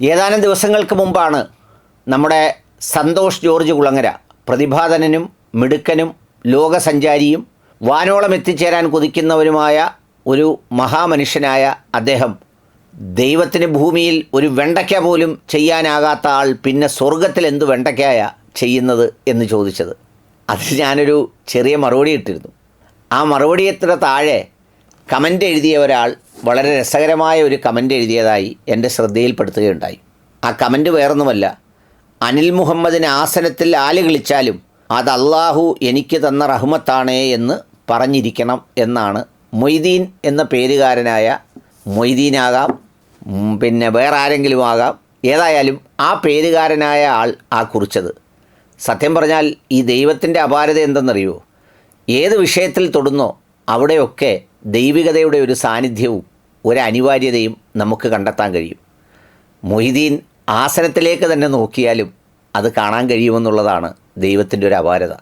ഏതാനും ദിവസങ്ങൾക്ക് മുമ്പാണ് നമ്മുടെ സന്തോഷ് ജോർജ് കുളങ്ങര പ്രതിഭാതനും മിടുക്കനും ലോകസഞ്ചാരിയും വാനോളം എത്തിച്ചേരാൻ കൊതിക്കുന്നവരുമായ ഒരു മഹാമനുഷ്യനായ അദ്ദേഹം ദൈവത്തിന് ഭൂമിയിൽ ഒരു വെണ്ടയ്ക്ക പോലും ചെയ്യാനാകാത്ത ആൾ പിന്നെ സ്വർഗത്തിൽ എന്ത് വെണ്ടയ്ക്കായ ചെയ്യുന്നത് എന്ന് ചോദിച്ചത്. അതിൽ ഞാനൊരു ചെറിയ മറുപടി ഇട്ടിരുന്നു. ആ മറുപടിയത്തിന് താഴെ കമന്റ് എഴുതിയ ഒരാൾ വളരെ രസകരമായ ഒരു കമന്റ് എഴുതിയതായി എന്റെ ശ്രദ്ധയിൽപ്പെടുത്തുകയുണ്ടായി. ആ കമന്റ് വേറൊന്നുമല്ല അനിൽ മുഹമ്മദിന് ആസനത്തിൽ ആൽ കളിച്ചാലും അത് അള്ളാഹു എനിക്ക് തന്ന റഹ്മത്താണേ എന്ന് പറഞ്ഞിരിക്കണം എന്നാണ് മൊയ്തീൻ എന്ന പേരുകാരനായ മൊയ്തീനാകാം പിന്നെ വേറെ ആരെങ്കിലും ആകാം ഏതായാലും ആ പേരുകാരനായ ആൾ ആ കുറിച്ചത്. സത്യം പറഞ്ഞാൽ ഈ ദൈവത്തിന്റെ അപാരത എന്തെന്നറിയോ? ഏത് വിഷയത്തിൽ തൊടുന്നോ അവിടെയൊക്കെ ദൈവികതയുടെ ഒരു സാന്നിധ്യവും ഒരു അനിവാര്യതയും നമുക്ക് കണ്ടെത്താൻ കഴിയും. മൊയ്തീൻ ആസനത്തിലേക്ക് തന്നെ നോക്കിയാലും അത് കാണാൻ കഴിയുമെന്നുള്ളതാണ് ദൈവത്തിന്റെ ഒരു അപാരത.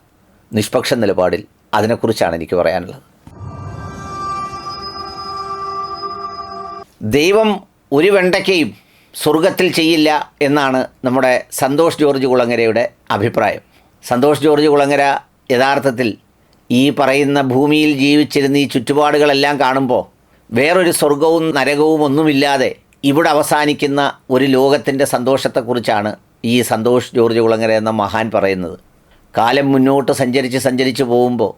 നിഷ്പക്ഷ നിലപാടിൽ അതിനെക്കുറിച്ചാണ് എനിക്ക് പറയാനുള്ളത്. ദൈവം ഒരു വെണ്ടയ്ക്കയും സ്വർഗത്തിൽ ചെയ്യില്ല എന്നാണ് നമ്മുടെ സന്തോഷ് ജോർജ് കുളങ്ങരയുടെ അഭിപ്രായം. സന്തോഷ് ജോർജ് കുളങ്ങര യഥാർത്ഥത്തിൽ ഈ പറയുന്ന ഭൂമിയിൽ ജീവിച്ചിരുന്ന ഈ ചുറ്റുപാടുകളെല്ലാം കാണുമ്പോൾ വേറൊരു സ്വർഗവും നരകവും ഒന്നുമില്ലാതെ ഇവിടെ അവസാനിക്കുന്ന ഒരു ലോകത്തിന്റെ സന്തോഷത്തെക്കുറിച്ചാണ് ഈ സന്തോഷ് ജോർജ് കുളങ്ങര എന്ന മഹാൻ പറയുന്നത്. കാലം മുന്നോട്ട് സഞ്ചരിച്ച് സഞ്ചരിച്ച് പോകുമ്പോൾ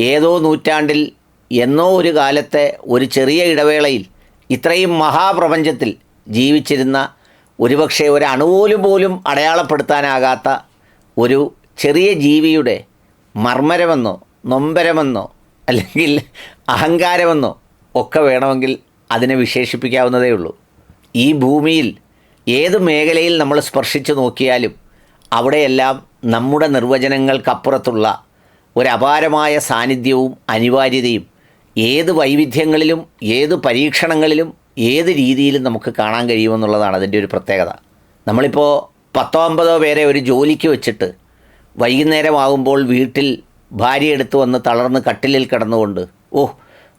ഏതോ നൂറ്റാണ്ടിൽ എന്നോ ഒരു കാലത്തെ ഒരു ചെറിയ ഇടവേളയിൽ ഇത്രയും മഹാപ്രപഞ്ചത്തിൽ ജീവിച്ചിരുന്ന ഒരുപക്ഷെ ഒരു അണുപോലും പോലും അടയാളപ്പെടുത്താനാകാത്ത ഒരു ചെറിയ ജീവിയുടെ മർമ്മരമെന്നോ നൊമ്പരമെന്നോ അല്ലെങ്കിൽ അഹങ്കാരമെന്നോ ഒക്കെ വേണമെങ്കിൽ അതിനെ വിശേഷിപ്പിക്കാവുന്നതേ ഉള്ളൂ. ഈ ഭൂമിയിൽ ഏത് മേഖലയിൽ നമ്മൾ സ്പർശിച്ചു നോക്കിയാലും അവിടെയെല്ലാം നമ്മുടെ നിർവചനങ്ങൾക്കപ്പുറത്തുള്ള ഒരപാരമായ സാന്നിധ്യവും അനിവാര്യതയും ഏത് വൈവിധ്യങ്ങളിലും ഏത് പരീക്ഷണങ്ങളിലും ഏത് രീതിയിലും നമുക്ക് കാണാൻ കഴിയുമെന്നുള്ളതാണ് അതിന്റെ ഒരു പ്രത്യേകത. നമ്മളിപ്പോൾ പത്തോ അമ്പതോ പേരെ ഒരു ജോലിക്ക് വെച്ചിട്ട് വൈകുന്നേരമാകുമ്പോൾ വീട്ടിൽ ഭാര്യ എടുത്തു വന്ന് തളർന്ന് കട്ടിലിൽ കിടന്നുകൊണ്ട് ഓ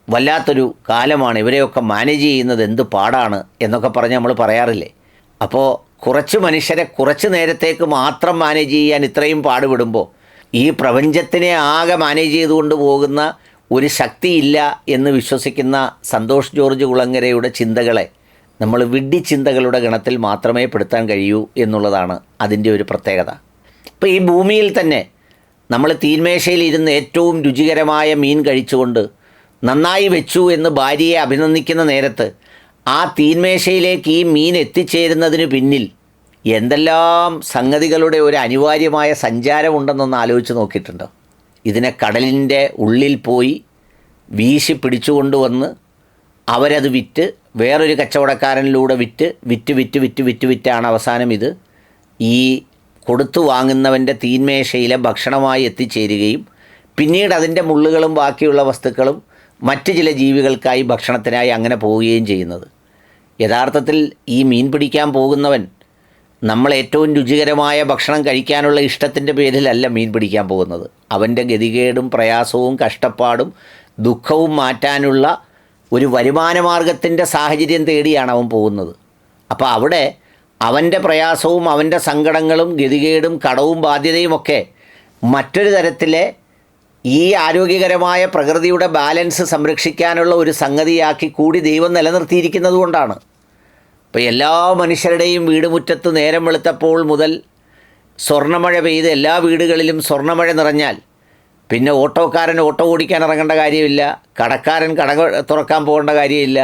വല്ലാത്തൊരു കാലമാണ് ഇവരെയൊക്കെ മാനേജ് ചെയ്യുന്നത് എന്ത് പാടാണ് എന്നൊക്കെ പറഞ്ഞ് നമ്മൾ പറയാറില്ലേ? അപ്പോൾ കുറച്ച് മനുഷ്യരെ കുറച്ച് നേരത്തേക്ക് മാത്രം മാനേജ് ചെയ്യാൻ ഇത്രയും പാടുപെടുമ്പോൾ ഈ പ്രപഞ്ചത്തിനെ ആകെ മാനേജ് ചെയ്തുകൊണ്ട് പോകുന്ന ഒരു ശക്തിയില്ല എന്ന് വിശ്വസിക്കുന്ന സന്തോഷ് ജോർജ് കുളങ്ങരയുടെ ചിന്തകളെ നമ്മൾ വിഡ്ഢി ചിന്തകളുടെ ഗണത്തിൽ മാത്രമേ പെടുത്താൻ കഴിയൂ എന്നുള്ളതാണ് അതിന്റെ ഒരു പ്രത്യേകത. ഇപ്പോൾ ഈ ഭൂമിയിൽ തന്നെ നമ്മൾ തീന്മേശയിൽ ഇരുന്ന് ഏറ്റവും രുചികരമായ മീൻ കഴിച്ചുകൊണ്ട് നന്നായി വെച്ചു എന്ന് ഭാര്യയെ അഭിനന്ദിക്കുന്ന നേരത്ത് ആ തീന്മേശയിലേക്ക് ഈ മീൻ എത്തിച്ചേരുന്നതിന് പിന്നിൽ എന്തെല്ലാം സംഗതികളുടെ ഒരു അനിവാര്യമായ സഞ്ചാരമുണ്ടെന്നൊന്ന് ആലോചിച്ച് നോക്കിയിട്ടുണ്ടോ. ഇതിനെ കടലിന്റെ ഉള്ളിൽ പോയി വീശി പിടിച്ചുകൊണ്ടുവന്ന് അവരത് വിറ്റ് വേറൊരു കച്ചവടക്കാരനിലൂടെ വിറ്റ് വിറ്റ് വിറ്റ് വിറ്റ് വിറ്റ് വിറ്റാണ് അവസാനം ഇത്. ഈ കൊടുത്തു വാങ്ങുന്നവന്റെ തീന്മേശയിലെ ഭക്ഷണമായി എത്തിച്ചേരുകയും പിന്നീട് അതിന്റെ മുള്ളുകളും ബാക്കിയുള്ള വസ്തുക്കളും മറ്റ് ചില ജീവികൾക്കായി ഭക്ഷണത്തിനായി അങ്ങനെ പോവുകയും ചെയ്യുന്നത്. യഥാർത്ഥത്തിൽ ഈ മീൻ പിടിക്കാൻ പോകുന്നവൻ നമ്മൾ ഏറ്റവും രുചികരമായ ഭക്ഷണം കഴിക്കാനുള്ള ഇഷ്ടത്തിന്റെ പേരിലല്ല മീൻ പിടിക്കാൻ പോകുന്നത്. അവന്റെ ഗതികേടും പ്രയാസവും കഷ്ടപ്പാടും ദുഃഖവും മാറ്റാനുള്ള ഒരു വരുമാനമാർഗത്തിന്റെ സാഹചര്യം തേടിയാണ് അവൻ പോകുന്നത്. അപ്പോൾ അവിടെ അവന്റെ പ്രയാസവും അവന്റെ സങ്കടങ്ങളും ഗതികേടും കടവും ബാധ്യതയുമൊക്കെ മറ്റൊരു തരത്തിലെ ഈ ആരോഗ്യകരമായ പ്രകൃതിയുടെ ബാലൻസ് സംരക്ഷിക്കാനുള്ള ഒരു സംഗതിയാക്കി കൂടി ദൈവം നിലനിർത്തിയിരിക്കുന്നത് കൊണ്ടാണ്. ഇപ്പോൾ എല്ലാ മനുഷ്യരുടെയും വീടുമുറ്റത്ത് നേരം വെളുത്തപ്പോൾ മുതൽ സ്വർണമഴ പെയ്ത് എല്ലാ വീടുകളിലും സ്വർണമഴ നിറഞ്ഞാൽ പിന്നെ ഓട്ടോക്കാരൻ ഓട്ടോ ഓടിക്കാൻ ഇറങ്ങേണ്ട കാര്യമില്ല കടക്കാരൻ കട തുറക്കാൻ പോകേണ്ട കാര്യമില്ല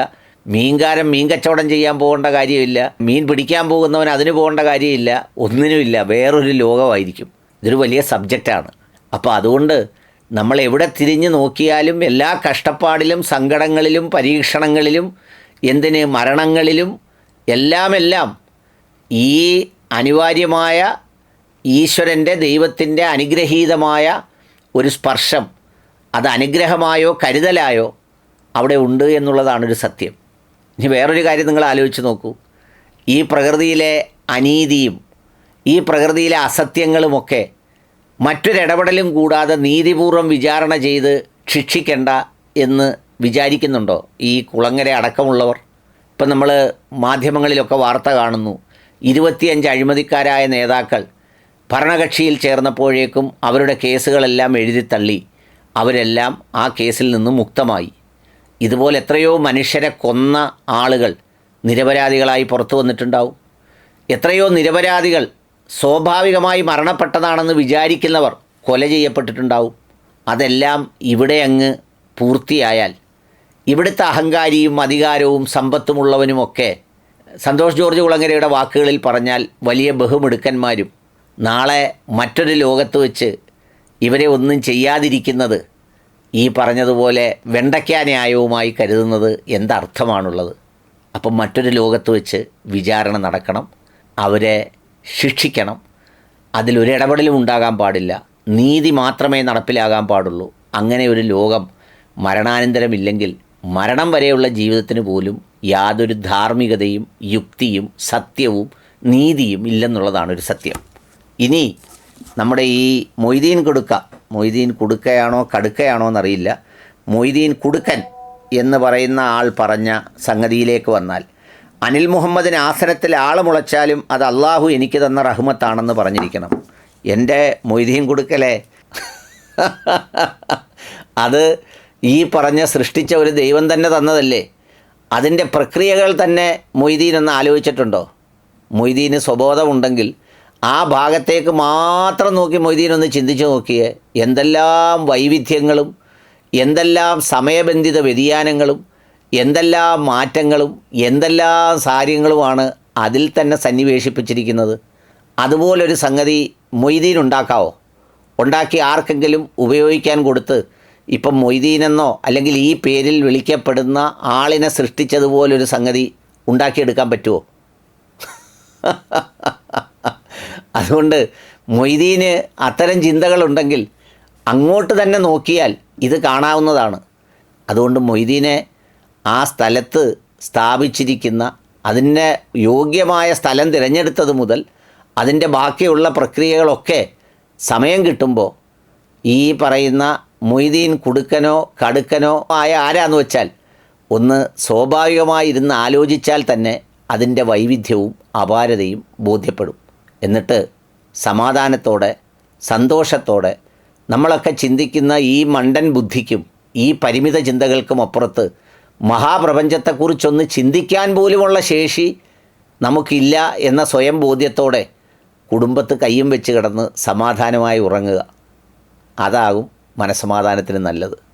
മീൻകാരൻ മീൻ കച്ചവടം ചെയ്യാൻ പോകേണ്ട കാര്യമില്ല മീൻ പിടിക്കാൻ പോകുന്നവൻ അതിന് പോകേണ്ട കാര്യമില്ല ഒന്നിനുമില്ല വേറൊരു ലോകമായിരിക്കും. ഇതൊരു വലിയ സബ്ജക്റ്റാണ്. അപ്പോൾ അതുകൊണ്ട് നമ്മൾ എവിടെ തിരിഞ്ഞു നോക്കിയാലും എല്ലാ കഷ്ടപ്പാടിലും സങ്കടങ്ങളിലും പരീക്ഷണങ്ങളിലും എന്തിന് മരണങ്ങളിലും എല്ലാമെല്ലാം ഈ അനിവാര്യമായ ഈശ്വരന്റെ ദൈവത്തിന്റെ അനുഗ്രഹീതമായ ഒരു സ്പർശം അത് അനുഗ്രഹമായോ കരുതലായോ അവിടെ ഉണ്ട് എന്നുള്ളതാണ് ഒരു സത്യം. ഇനി വേറൊരു കാര്യം നിങ്ങൾ ആലോചിച്ച് നോക്കൂ. ഈ പ്രകൃതിയിലെ അനീതിയും ഈ പ്രകൃതിയിലെ അസത്യങ്ങളുമൊക്കെ മറ്റൊരിടപെടലും കൂടാതെ നീതിപൂർവം വിചാരണ ചെയ്ത് ശിക്ഷിക്കേണ്ട എന്ന് വിചാരിക്കുന്നുണ്ടോ ഈ കുളങ്ങര അടക്കമുള്ളവർ? ഇപ്പം നമ്മൾ മാധ്യമങ്ങളിലൊക്കെ വാർത്ത കാണുന്നു. ഇരുപത്തിയഞ്ച് അഴിമതിക്കാരായ നേതാക്കൾ ഭരണകക്ഷിയിൽ ചേർന്നപ്പോഴേക്കും അവരുടെ കേസുകളെല്ലാം എഴുതിത്തള്ളി. അവരെല്ലാം ആ കേസിൽ നിന്ന് മുക്തമായി. ഇതുപോലെ എത്രയോ മനുഷ്യരെ കൊന്ന ആളുകൾ നിരപരാധികളായി പുറത്തു വന്നിട്ടുണ്ടാവും. എത്രയോ നിരപരാധികൾ സ്വാഭാവികമായി മരണപ്പെട്ടതാണെന്ന് വിചാരിക്കുന്നവർ കൊല ചെയ്യപ്പെട്ടിട്ടുണ്ടാവും. അതെല്ലാം ഇവിടെ അങ്ങ് പൂർത്തിയായാൽ ഇവിടുത്തെ അഹങ്കാരിയും അധികാരവും സമ്പത്തുമുള്ളവനുമൊക്കെ സന്തോഷ് ജോർജ് കുളങ്ങരയുടെ വാക്കുകളിൽ പറഞ്ഞാൽ വലിയ ബഹുമിടുക്കന്മാരും നാളെ മറ്റൊരു ലോകത്ത് വെച്ച് ഇവരെ ഒന്നും ചെയ്യാതിരിക്കുന്നത് ഈ പറഞ്ഞതുപോലെ വെണ്ടയ്ക്ക ന്യായവുമായി കരുതുന്നത് എന്തർത്ഥമാണുള്ളത്? അപ്പം മറ്റൊരു ലോകത്ത് വെച്ച് വിചാരണ നടക്കണം. അവരെ ശിക്ഷിക്കണം. അതിലൊരിടപെടലും ഉണ്ടാകാൻ പാടില്ല. നീതി മാത്രമേ നടപ്പിലാകാൻ പാടുള്ളൂ. അങ്ങനെ ഒരു ലോകം മരണാനന്തരമില്ലെങ്കിൽ മരണം വരെയുള്ള ജീവിതത്തിന് പോലും യാതൊരു ധാർമ്മികതയും യുക്തിയും സത്യവും നീതിയും ഇല്ലെന്നുള്ളതാണ് ഒരു സത്യം. ഇനി നമ്മുടെ ഈ മൊയ്തീൻ കൊടുക്ക. മൊയ്തീൻ കൊടുക്കയാണോ കടുക്കയാണോ എന്നറിയില്ല. മൊയ്തീൻ കുടുക്കൻ എന്ന് പറയുന്ന ആൾ പറഞ്ഞ സംഗതിയിലേക്ക് വന്നാൽ അനിൽ മുഹമ്മദിന് ആസനത്തിൽ ആൾ മുളച്ചാലും അത് അള്ളാഹു എനിക്ക് തന്ന റഹ്മത്താണെന്ന് പറഞ്ഞിരിക്കണം. എന്റെ മൊയ്തീൻ കൊടുക്കലേ? അത് ഈ പറഞ്ഞ സൃഷ്ടിച്ച ഒരു ദൈവം തന്നെ തന്നതല്ലേ? അതിന്റെ പ്രക്രിയകൾ തന്നെ മൊയ്തീൻ എന്ന് ആലോചിച്ചിട്ടുണ്ടോ? മൊയ്തീന് സ്വബോധമുണ്ടെങ്കിൽ ആ ഭാഗത്തേക്ക് മാത്രം നോക്കി മൊയ്തീൻ ഒന്ന് ചിന്തിച്ചു നോക്കിയേ. എന്തെല്ലാം വൈവിധ്യങ്ങളും എന്തെല്ലാം സമയബന്ധിത വ്യതിയാനങ്ങളും എന്തെല്ലാം മാറ്റങ്ങളും എന്തെല്ലാം കാര്യങ്ങളുമാണ് അതിൽ തന്നെ സന്നിവേശിപ്പിച്ചിരിക്കുന്നത്? അതുപോലൊരു സംഗതി മൊയ്തീൻ ഉണ്ടാക്കാവോ? ഉണ്ടാക്കി ആർക്കെങ്കിലും ഉപയോഗിക്കാൻ കൊടുത്ത് ഇപ്പം മൊയ്തീനെന്നോ അല്ലെങ്കിൽ ഈ പേരിൽ വിളിക്കപ്പെടുന്ന ആളിനെ സൃഷ്ടിച്ചതുപോലൊരു സംഗതി ഉണ്ടാക്കിയെടുക്കാൻ പറ്റുമോ അതുകൊണ്ട് മൊയ്തീന് അത്തരം ചിന്തകളുണ്ടെങ്കിൽ അങ്ങോട്ട് തന്നെ നോക്കിയാൽ ഇത് കാണാവുന്നതാണ്. അതുകൊണ്ട് മൊയ്തീനെ ആ സ്ഥലത്ത് സ്ഥാപിച്ചിരിക്കുന്ന അതിന്റെ യോഗ്യമായ സ്ഥലം തിരഞ്ഞെടുത്തത് മുതൽ അതിന്റെ ബാക്കിയുള്ള പ്രക്രിയകളൊക്കെ സമയം കിട്ടുമ്പോൾ ഈ പറയുന്ന മൊയ്തീൻ കുടുക്കനോ കടുക്കനോ ആയ ആരാന്ന് വെച്ചാൽ ഒന്ന് സ്വാഭാവികമായി ഇരുന്ന് ആലോചിച്ചാൽ തന്നെ അതിന്റെ വൈവിധ്യവും അപാരതയും ബോധ്യപ്പെടും. എന്നിട്ട് സമാധാനത്തോടെ സന്തോഷത്തോടെ നമ്മളൊക്കെ ചിന്തിക്കുന്ന ഈ മണ്ടൻ ബുദ്ധിക്കും ഈ പരിമിത ചിന്തകൾക്കും അപ്പുറത്ത് മഹാപ്രപഞ്ചത്തെക്കുറിച്ചൊന്ന് ചിന്തിക്കാൻ പോലുമുള്ള ശേഷി നമുക്കില്ല എന്ന സ്വയം ബോധ്യത്തോടെ കുടുംബത്ത് കയ്യും വെച്ച് കിടന്ന് സമാധാനമായി ഉറങ്ങുക. അതാകും മനസ്സമാധാനത്തിന് നല്ലത്.